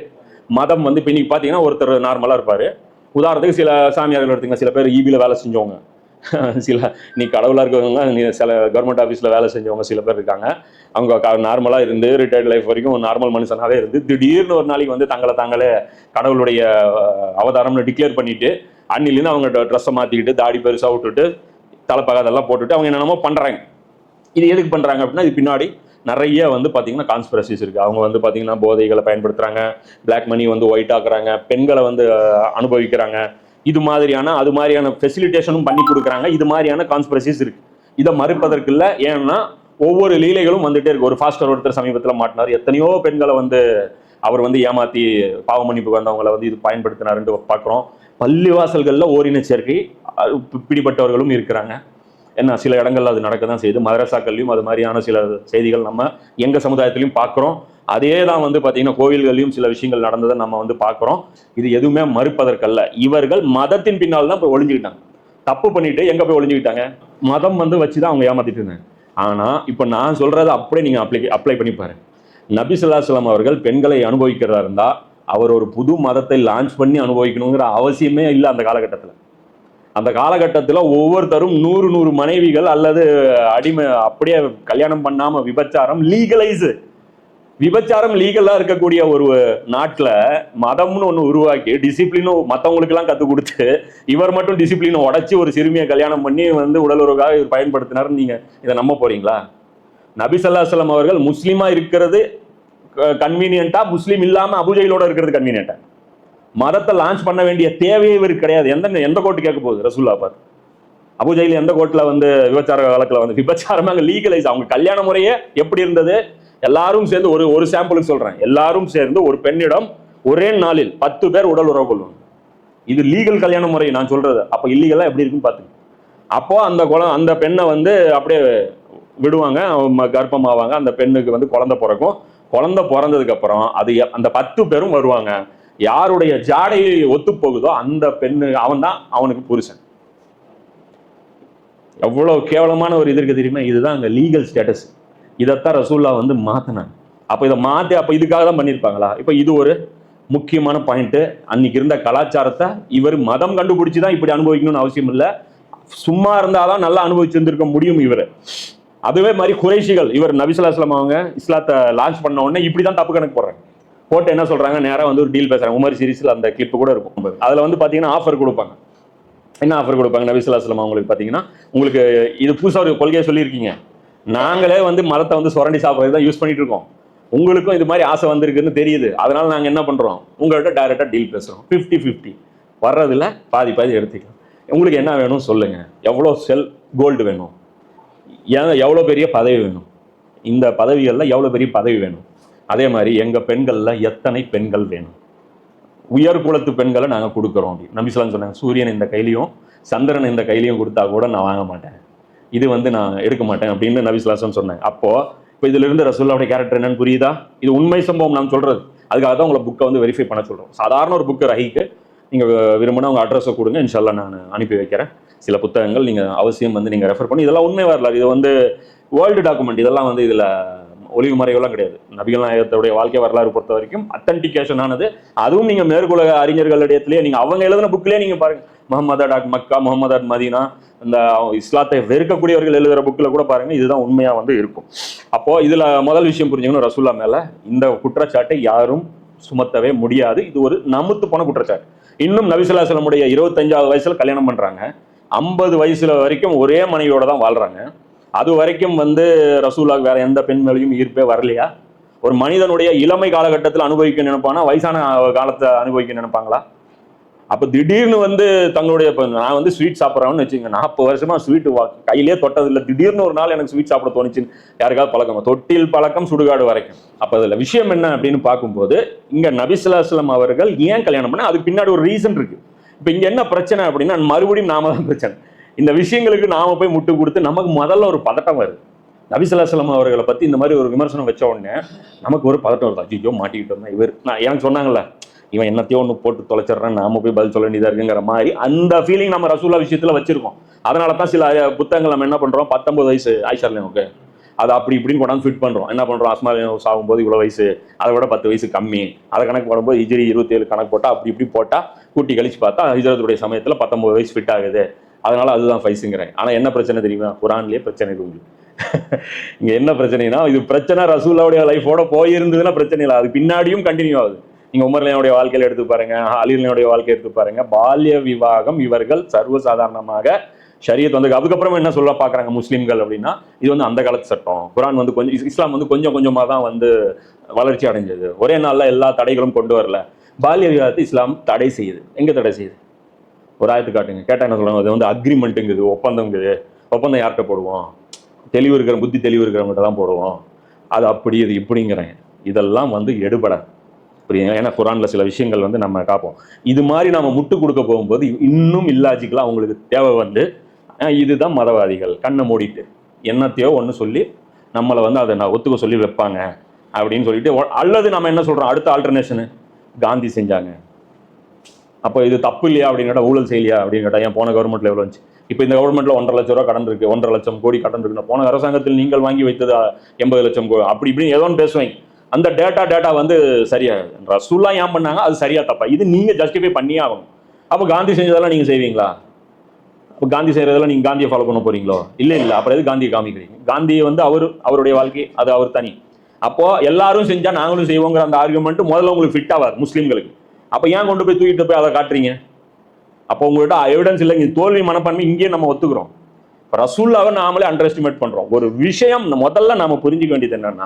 மதம் வந்து இப்போ இன்னைக்கு பார்த்தீங்கன்னா ஒருத்தர் நார்மலாக இருப்பார். உதாரணத்துக்கு சில சாமியார்கள் எடுத்துங்க சில பேர் ஈபியில் வேலை செஞ்சவங்க. [LAUGHS] சில நீ கடவுளாக இருக்கவங்க நீ சில கவர்மெண்ட் ஆஃபீஸில் வேலை செஞ்சவங்க சில பேர் இருக்காங்க. அவங்க நார்மலாக இருந்து ரிட்டையர்ட் லைஃப் வரைக்கும் நார்மல் மனுஷனாகவே இருந்து திடீர்னு ஒரு நாளைக்கு வந்து தங்களை தாங்களே கடவுளுடைய அவதாரம்னு டிக்ளேர் பண்ணிவிட்டு அன்னிலேருந்து அவங்க ட்ரெஸ்ஸை மாற்றிக்கிட்டு தாடி பெருசாக விட்டுட்டு தலைப்பகாதெல்லாம் போட்டுட்டு அவங்க என்னென்னமோ பண்ணுறாங்க இது எதுக்கு பண்ணுறாங்க அப்படின்னா இது பின்னாடி நிறைய வந்து பார்த்தீங்கன்னா கான்ஸ்பிரசிஸ் இருக்குது அவங்க வந்து பார்த்தீங்கன்னா போதைகளை பயன்படுத்துகிறாங்க பிளாக் மணி வந்து ஒயிட் ஆக்குறாங்க பெண்களை வந்து அனுபவிக்கிறாங்க. இது மாதிரியான அது மாதிரியான ஃபெசிலிட்டேஷனும் பண்ணி கொடுக்குறாங்க. இது மாதிரியான கான்ஸ்பிரசிஸ் இருக்குது இதை மறுப்பதற்கு இல்லை. ஏன்னா ஒவ்வொரு லீலைகளும் வந்துட்டே இருக்கு. ஒரு ஃபாஸ்டர் ஒருத்தர் சமீபத்தில் மாட்டினார். எத்தனையோ பெண்களை வந்து அவர் வந்து ஏமாத்தி பாவமன்னிப்பு வந்தவங்களை வந்து இது பயன்படுத்தினாருன்ட்டு பார்க்குறோம் பள்ளிவாசல்களில் ஓரின சேர்க்கை பிடிபட்டவர்களும் இருக்கிறாங்க. என்ன சில இடங்கள்ல அது நடக்க தான் செய்யுது மதரசாக்கள்லையும் அது மாதிரியான சில செய்திகள் நம்ம எங்கள் சமுதாயத்திலையும் பார்க்குறோம் அதே தான் வந்து பார்த்தீங்கன்னா கோவில்கள்லையும் சில விஷயங்கள் நடந்ததை நம்ம வந்து பார்க்குறோம் இது எதுவுமே மறுப்பதற்கல்ல. இவர்கள் மதத்தின் பின்னால் தான் போய் ஒளிஞ்சுக்கிட்டாங்க. தப்பு பண்ணிட்டு எங்கே போய் ஒளிஞ்சுக்கிட்டாங்க? மதம் வந்து வச்சு தான் அவங்க ஏமாத்திட்டு இருந்தாங்க. ஆனால் இப்போ நான் சொல்கிறத அப்படியே நீங்கள் அப்ளை அப்ளை பண்ணி பாருங்க. நபி ஸல்லல்லாஹு அவர்கள் பெண்களை அனுபவிக்கிறதா இருந்தால் அவர் ஒரு புது மதத்தை லான்ச் பண்ணி அனுபவிக்கணுங்கிற அவசியமே இல்லை அந்த காலகட்டத்தில். அந்த காலகட்டத்தில் ஒவ்வொருத்தரும் நூறு நூறு மனைவிகள் அல்லது அடிமை அப்படியே கல்யாணம் பண்ணாமல் விபச்சாரம் லீகலைஸ் விபச்சாரம் லீகலாக இருக்கக்கூடிய ஒரு நாட்டில் மதம்னு ஒன்று உருவாக்கி டிசிப்ளினும் மற்றவங்களுக்கெல்லாம் கற்றுக் கொடுத்து இவர் மட்டும் டிசிப்ளினை உடைச்சி ஒரு சிறுமியை கல்யாணம் பண்ணி வந்து உடலுறவுக்காக இவர் பயன்படுத்தினார்னு நீங்கள் இதை நம்ப போகிறீங்களா நபி ஸல்லல்லாஹு அவர்கள் முஸ்லீமாக இருக்கிறது கன்வீனியன்ட்டா முஸ்லீம் இல்லாம அபுஜைலோட இருக்கிறது கன்வீனியன்ட்டா மதத்தை லான்ச் பண்ண வேண்டிய தேவையே இவருக்கு கிடையாது. எந்த எந்த கோர்ட்டு கேட்க போகுது? ரசூல்லா பார்த்து அபுஜைல் எந்த கோர்ட்டில் வந்து விபச்சார காலத்தில் வந்து விபச்சாரமாக அங்கே லீகலைஸ் அவங்க கல்யாண முறையே எப்படி இருந்தது? எல்லாரும் சேர்ந்து ஒரு ஒரு சாம்பிளுக்கு சொல்கிறேன் எல்லாரும் சேர்ந்து ஒரு பெண்ணிடம் ஒரே நாளில் பத்து பேர் உடல் உறவு கொள்ளும். இது லீகல் கல்யாண முறை நான் சொல்கிறது அப்போ இல்லீகலாக எப்படி இருக்குன்னு பாத்துங்க அப்போ அந்த குளம் அந்த பெண்ணை வந்து அப்படியே விடுவாங்க. அவங்க கர்ப்பமாவாங்க. அந்த பெண்ணுக்கு வந்து குழந்தை பிறக்கும். குழந்தை பிறந்ததுக்கப்புறம் அது அந்த பத்து பேரும் வருவாங்க. யாருடைய ஜாடை ஒத்து போகுதோ அந்த பெண்ணு அவன் தான் அவனுக்கு புருஷன். எவ்வளோ கேவலமான ஒரு இது தெரியுமா? இதுதான் அங்கே லீகல் ஸ்டேட்டஸ் இதைத்தான் ரசூல்லா வந்து மாற்றினாங்க அப்போ இதை மாற்றி அப்போ இதுக்காக தான் பண்ணியிருப்பாங்களா? இப்போ இது ஒரு முக்கியமான பாயிண்ட்டு அன்னைக்கு இருந்த கலாச்சாரத்தை இவர் மதம் கண்டுபிடிச்சி தான் இப்படி அனுபவிக்கணும்னு அவசியம் இல்லை. சும்மா இருந்தாதான் நல்லா அனுபவிச்சிருந்திருக்க முடியும் இவர். அதுவே மாதிரி குறைஷிகள் இவர் நபிசுல்லாஸ்லாம் அவங்க இஸ்லாத்தை லான்ச் பண்ண உடனே இப்படி தான் தப்பு கணக்கு போடுறாங்க. போட்டு என்ன சொல்கிறாங்க நேராக வந்து ஒரு டீல் பேசுகிறாங்க உமர் சீரிஸ்ல அந்த கிளிப் கூட இருக்கும். அதில் வந்து பார்த்தீங்கன்னா ஆஃபர் கொடுப்பாங்க. என்ன ஆஃபர் கொடுப்பாங்க? நபிசுல்லாஸ்லாம் அவங்களுக்கு பார்த்தீங்கன்னா உங்களுக்கு இது புதுசாக ஒரு கொள்கையை சொல்லியிருக்கீங்க. நாங்களே வந்து மரத்தை வந்து சுரண்டி சாப்பிட்றது தான் யூஸ் பண்ணிட்டு இருக்கோம். உங்களுக்கும் இது மாதிரி ஆசை வந்திருக்குன்னு தெரியுது. அதனால நாங்கள் என்ன பண்ணுறோம் உங்கள்கிட்ட டைரெக்டாக டீல் பேசுகிறோம் ஃபிஃப்டி ஃபிஃப்டி வர்றதில் பாதி பாதி எடுத்துக்கலாம். உங்களுக்கு என்ன வேணும் சொல்லுங்கள் எவ்வளோ செல் கோல்டு வேணும்? ஏன் எவ்வளோ பெரிய பதவி வேணும்? இந்த பதவிகளில் எவ்வளோ பெரிய பதவி வேணும்? அதே மாதிரி எங்கள் பெண்களில் எத்தனை பெண்கள் வேணும்? உயர் குலத்து பெண்களை நாங்கள் கொடுக்குறோம் அப்படி. நபிசுலாம் சொன்னாங்க. சூரியன் இந்த கையிலையும் சந்திரன் இந்த கையிலையும் கொடுத்தா கூட நான் வாங்க மாட்டேன். இது வந்து நான் எடுக்க மாட்டேன் அப்படின்னு நபிசுலாசம் சொன்னாங்க. அப்போ இப்போ இதிலிருந்து ரசூல்லாவுடைய கேரக்டர் என்னன்னு புரியுதா? இது உண்மை சம்பவம் நான் சொல்கிறது அதுக்காக தான் உங்களை புக்கை வந்து வெரிஃபை பண்ண சொல்கிறோம் சாதாரண ஒரு புக்கு ரஹிக்கு. நீங்கள் விரும்பினா உங்கள் அட்ரஸை கொடுங்க. இன்ஷால்லா நான் அனுப்பி வைக்கிறேன். சில புத்தகங்கள் நீங்கள் அவசியம் வந்து நீங்கள் ரெஃபர் பண்ணி இதெல்லாம் உண்மை வரலாறு. இது வந்து வேர்ல்டு டாக்குமெண்ட் இதெல்லாம் வந்து இதில் ஒளிவு மறைவெல்லாம் கிடையாது. நபிகள் நாயகத்துடைய வாழ்க்கை வரலாறு பொறுத்த வரைக்கும் அத்தன்டிகேஷன் ஆனது. அதுவும் நீங்கள் மேற்குலக அறிஞர்களிடத்திலேயே நீங்கள் அவங்க எழுதின புக்கிலே நீங்கள் பாருங்க. Muhammad at Mecca Muhammad at Medina இந்த இஸ்லாத்தை வெறுக்கக்கூடியவர்கள் எழுதுகிற புக்கில் கூட பாருங்க இதுதான் உண்மையாக வந்து இருக்கும். அப்போது இதில் முதல் விஷயம் புரிஞ்சுக்கணும் ரசூல்லா மேலே. இந்த குற்றச்சாட்டை யாரும் சுமத்தவே முடியாது. இது ஒரு நமுத்து போன குற்றச்சாட்டு. இன்னும் நபிசுல்லாசலமுடைய இருபத்தஞ்சாவது வயசில் கல்யாணம் பண்ணுறாங்க ஐம்பது வயசுல வரைக்கும் ஒரே மனைவியோட தான் வாழ்றாங்க. அது வரைக்கும் வந்து ரசூலாக்கு வேற எந்த பெண் மேலையும் ஈர்ப்பே வரலையா? ஒரு மனிதனுடைய இளமை காலகட்டத்தில் அனுபவிக்க நினைப்பானா? வயசான காலத்தை அனுபவிக்க நினைப்பாங்களா? அப்போ திடீர்னு வந்து தங்களுடைய இப்போ நான் வந்து ஸ்வீட் சாப்பிட்றேன்னு வச்சுங்க நாற்பது வருஷமா ஸ்வீட் கையிலே தொட்டதில்லை திடீர்னு ஒரு நாள் எனக்கு ஸ்வீட் சாப்பிட தோணுச்சுன்னு யாருக்காவது பழக்கம்? தொட்டில் பழக்கம் சுடுகாடு வரைக்கும். அப்போ அதில் விஷயம் என்ன அப்படின்னு பார்க்கும்போது இங்கே நபிசுல்லாஸ்லம் அவர்கள் ஏன் கல்யாணம் பண்ண அதுக்கு பின்னாடி ஒரு ரீசன் இருக்குது இப்போ இங்கே என்ன பிரச்சனை அப்படின்னா மறுபடியும் நாம தான் பிரச்சனை. இந்த விஷயங்களுக்கு நாம போய் முட்டு கொடுத்து நமக்கு முதல்ல ஒரு பதட்டம் வருது. நபிசுல்லாஸ்லம் அவர்களை பற்றி இந்த மாதிரி ஒரு விமர்சனம் வச்ச உடனே நமக்கு ஒரு பதட்டம் வருது. ஐயோ மாட்டிக்கிட்டோம் இவர். நான் எனக்கு சொன்னாங்கல்ல இவன் என்னத்தையோ ஒன்று போட்டு தொலைச்சிடுறான் நாம போய் பதில் சொல்ல வேண்டியதாக இருக்குங்கிற மாதிரி அந்த ஃபீலிங் நம்ம ரசூலா விஷயத்தில் வச்சிருக்கோம். அதனால தான் சில புத்தகங்கள் நம்ம என்ன பண்ணுறோம் பத்தொம்பது வயசு ஆயிஷா ஓகே அது அப்படி இப்படின்னு கொண்டாந்து ஃபிட் பண்ணுறோம் என்ன பண்ணுறோம் அஸ்மா ஆகும்போது இவ்வளோ வயசு அதை விட பத்து வயசு கம்மி. அதை கணக்கு போடும்போது ஹிஜ்ரி இருபத்தி ஏழு கணக்கு போட்டால் அப்படி இப்படி போட்டால் கூட்டி கழிச்சு பார்த்தா ஹிஜரத்துடைய சமயத்தில் பத்தொம்பது வயசு ஃபிட் ஆகுது. அதனால அதுதான் ஃபைஸுங்கிறேன் ஆனால் என்ன பிரச்சனை தெரியுமா? குரான்லேயே பிரச்சனை இருக்கு உங்களுக்கு [LAUGHS] இங்கே என்ன பிரச்சனைனா இது பிரச்சனை ரசூல்லாவுடைய லைஃபோட போயிருந்ததுன்னா பிரச்சனை இல்லை. அது பின்னாடியும் கண்டினியூ ஆகுது. நீங்கள் உமர்லையனுடைய வாழ்க்கையில எடுத்து பாருங்க அலிலனுடைய வாழ்க்கையை எடுத்து பாருங்க. பால்ய விவாகம் இவர்கள் சர்வசாதாரணமாக ஷரியத் வந்து அதுக்கப்புறம் என்ன சொல்ல பார்க்குறாங்க முஸ்லீம்கள் அப்படின்னா இது வந்து அந்த காலத்து சட்டம். குரான் வந்து கொஞ்சம் இஸ்லாம் வந்து கொஞ்சம் கொஞ்சமாக தான் வந்து வளர்ச்சி அடைஞ்சது. ஒரே நாளில் எல்லா தடைகளும் கொண்டு வரல. பாலிய விவாதத்தை இஸ்லாம் தடை செய்யுது. எங்கே தடை செய்யுது? ஒரு ஆயத்து காட்டுங்க. கேட்டால் என்ன சொல்லுவாங்க? அது வந்து அக்ரிமெண்ட்டுங்குது ஒப்பந்தங்குது ஒப்பந்தம் யார்கிட்ட போடுவோம்? தெளிவு இருக்கிற புத்தி தெளிவு இருக்கிறவங்ககிட்ட தான் போடுவோம். அது அப்படி இது இப்படிங்கிறேன். இதெல்லாம் வந்து எடுபடாது. புரியுங்க ஏன்னா குரானில் சில விஷயங்கள் வந்து நம்ம காப்போம். இது மாதிரி நம்ம முட்டு கொடுக்க போகும்போது இன்னும் இல்லாஜிக்கலாக அவங்களுக்கு தேவை வந்து இதுதான் மதவாதிகள். கண்ணை மூடிட்டு என்னத்தையோ ஒன்று சொல்லி நம்மளை வந்து அதை நான் ஒத்துக்க சொல்லி வைப்பாங்க அப்படின்னு சொல்லிட்டு ஒ- அல்லது நம்ம என்ன சொல்கிறோம் அடுத்த ஆல்டர்னேஷனு காந்தி செஞ்சாங்க. அப்போ இது தப்பு இல்லையா அப்படின்னு ஊழல் செய்யலையா அப்படின்னு கேட்டா ஏன் போன கவர்மெண்ட்ல எவ்வளோ வந்துச்சு? இப்போ இந்த கவர்மெண்ட்ல ஒன்றரை லட்ச ரூபா கடன் இருக்கு ஒன்றரை லட்சம் கோடி கடன் இருக்கு போன அரசாங்கத்தில் நீங்கள் வாங்கி வைத்தது எண்பது லட்சம் கோ அப்படி இப்படின்னு ஏதோ ஒன்று பேசுவேன் அந்த டேட்டா டேட்டா வந்து சரியா ரசூல்லா ஏன் பண்ணாங்க? அது சரியா தப்பா. இது நீங்க ஜஸ்டிஃபை பண்ணியே ஆகணும். அப்போ காந்தி செஞ்சதெல்லாம் நீங்க செய்வீங்களா? இப்போ காந்தி செய்கிறதெல்லாம் நீங்கள் காந்தியை ஃபாலோ பண்ண போறீங்களோ? இல்லை இல்லை. அப்புறம் எது காந்தியை காமிக்கிறீங்க? காந்தியை வந்து அவர் அவருடைய வாழ்க்கை அது அவர் தனி. அப்போது எல்லாரும் செஞ்சால் நாங்களும் செய்வோங்கிற அந்த ஆர்குமெண்ட் முதல்ல உங்களுக்கு ஃபிட் ஆகாது முஸ்லீம்களுக்கு. அப்போ ஏன் கொண்டு போய் தூக்கிட்டு போய் அதை காட்டுறீங்க? அப்போ உங்கள்கிட்ட எவிடன்ஸ் இல்லை இங்க தோல்வி மனப்பான்மை இங்கேயே நம்ம ஒத்துக்கிறோம். ரசூல்லாவை நாமளே அண்டர் எஸ்டிமேட் பண்ணுறோம் ஒரு விஷயம் முதல்ல நம்ம புரிஞ்சுக்க வேண்டியது என்னன்னா